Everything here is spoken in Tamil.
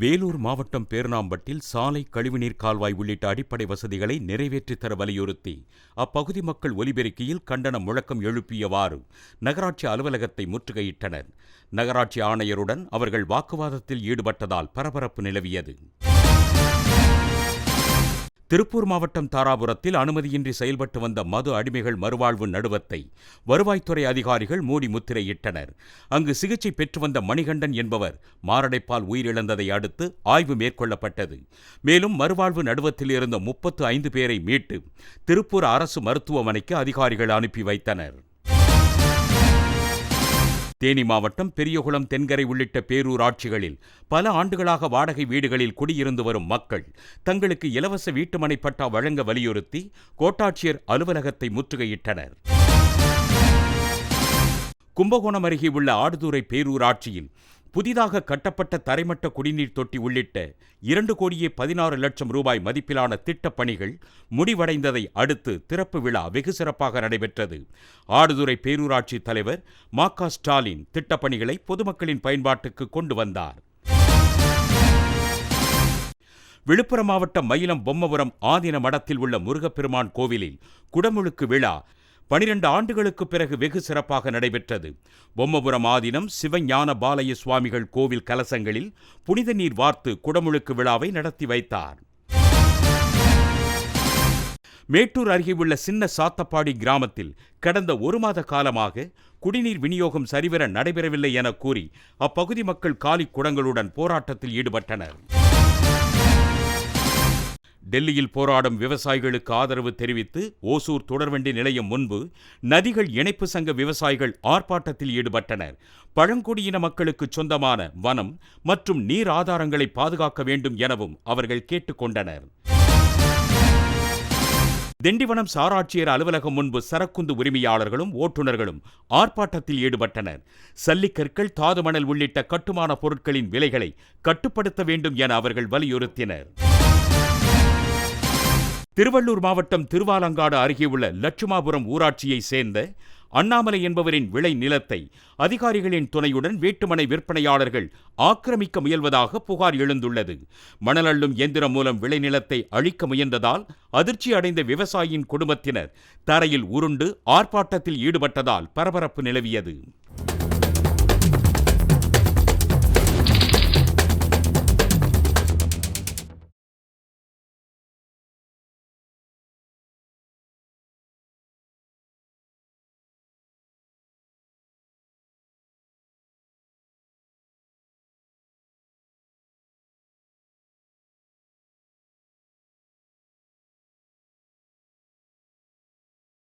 வேலூர் மாவட்டம் பேர்ணாம்பட்டில் சாலை கழிவுநீர் கால்வாய் உள்ளிட்ட அடிப்படை வசதிகளை நிறைவேற்றித் தர வலியுறுத்தி அப்பகுதி மக்கள் ஒலிபெருக்கியில் கண்டன முழக்கம் எழுப்பியவாறு நகராட்சி அலுவலகத்தை முற்றுகையிட்டனர். நகராட்சி ஆணையருடன் அவர்கள் வாக்குவாதத்தில் ஈடுபட்டதால் பரபரப்பு நிலவியது. திருப்பூர் மாவட்டம் தாராபுரத்தில் அனுமதியின்றி செயல்பட்டு வந்த மது அடிமைகள் மறுவாழ்வு நடுவத்தை வருவாய்த்துறை அதிகாரிகள் மூடி முத்திரையிட்டனர். அங்கு சிகிச்சை பெற்று வந்த மணிகண்டன் என்பவர் மாரடைப்பால் உயிரிழந்ததை அடுத்து ஆய்வு மேற்கொள்ளப்பட்டது. மேலும் மறுவாழ்வு நடுவத்தில் இருந்த முப்பத்து ஐந்து பேரை மீட்டு திருப்பூர் அரசு மருத்துவமனைக்கு அதிகாரிகள் அனுப்பி வைத்தனர். தேனி மாவட்டம் பெரியகுளம் தென்கரை உள்ளிட்ட பேரூராட்சிகளில் பல ஆண்டுகளாக வாடகை வீடுகளில் குடியிருந்து வரும் மக்கள் தங்களுக்கு இலவச வீட்டுமனை பட்டா வழங்க வலியுறுத்தி கோட்டாட்சியர் அலுவலகத்தை முற்றுகையிட்டனர். கும்பகோணம் அருகே உள்ள ஆடுதுறை பேரூராட்சியில் புதிதாக கட்டப்பட்ட தரைமட்ட குடிநீர் தொட்டி உள்ளிட்ட இரண்டு கோடியே பதினாறு லட்சம் ரூபாய் மதிப்பிலான திட்டப் பணிகள் முடிவடைந்ததை அடுத்து திறப்பு விழா வெகு சிறப்பாக நடைபெற்றது. ஆடுதுறை பேரூராட்சி தலைவர் மா க ஸ்டாலின் திட்டப்பணிகளை பொதுமக்களின் பயன்பாட்டுக்கு கொண்டு வந்தார். விழுப்புரம் மாவட்டம் மயிலம் பொம்மபுரம் ஆதின மடத்தில் உள்ள முருகப்பெருமான் கோவிலில் குடமுழுக்கு விழா பனிரெண்டு ஆண்டுகளுக்கு பிறகு வெகு சிறப்பாக நடைபெற்றது. பொம்மபுரம் ஆதீனம் சிவஞான பாலய சுவாமிகள் கோவில் கலசங்களில் புனித நீர் வார்த்து குடமுழுக்கு விழாவை நடத்தி வைத்தார். மேட்டூர் அருகே உள்ள சின்ன சாத்தப்பாடி கிராமத்தில் கடந்த ஒரு மாத காலமாக குடிநீர் விநியோகம் சரிவர நடைபெறவில்லை என கூறி அப்பகுதி மக்கள் காலி குடங்களுடன் போராட்டத்தில் ஈடுபட்டனர். டெல்லியில் போராடும் விவசாயிகளுக்கு ஆதரவு தெரிவித்து ஓசூர் தொடர்வண்டி நிலையம் முன்பு நதிகள் இணைப்பு சங்க விவசாயிகள் ஆர்ப்பாட்டத்தில் ஈடுபட்டனர். பழங்குடியின மக்களுக்கு சொந்தமான வனம் மற்றும் நீர் ஆதாரங்களை பாதுகாக்க வேண்டும் எனவும் அவர்கள் கேட்டுக்கொண்டனர் திண்டிவனம் சாராட்சியர் அலுவலகம் முன்பு சரக்குந்து உரிமையாளர்களும் ஓட்டுநர்களும் ஆர்ப்பாட்டத்தில் ஈடுபட்டனர். சல்லிக்கற்கள் தாதுமணல் உள்ளிட்ட கட்டுமான பொருட்களின் விலைகளை கட்டுப்படுத்த வேண்டும் என அவர்கள் வலியுறுத்தினர். திருவள்ளூர் மாவட்டம் திருவாலங்காடு அருகே உள்ள லட்சுமாபுரம் ஊராட்சியை சேர்ந்த அண்ணாமலை என்பவரின் விளை நிலத்தை அதிகாரிகளின் துணையுடன் வீட்டுமனை விற்பனையாளர்கள் ஆக்கிரமிக்க முயல்வதாக புகார் எழுந்துள்ளது. மணல் அள்ளும் எந்திரம் மூலம் விளைநிலத்தை அழிக்க முயன்றதால் அதிர்ச்சி அடைந்த விவசாயியின் குடும்பத்தினர் தரையில் உருண்டு ஆர்ப்பாட்டத்தில் ஈடுபட்டதால் பரபரப்பு நிலவியது.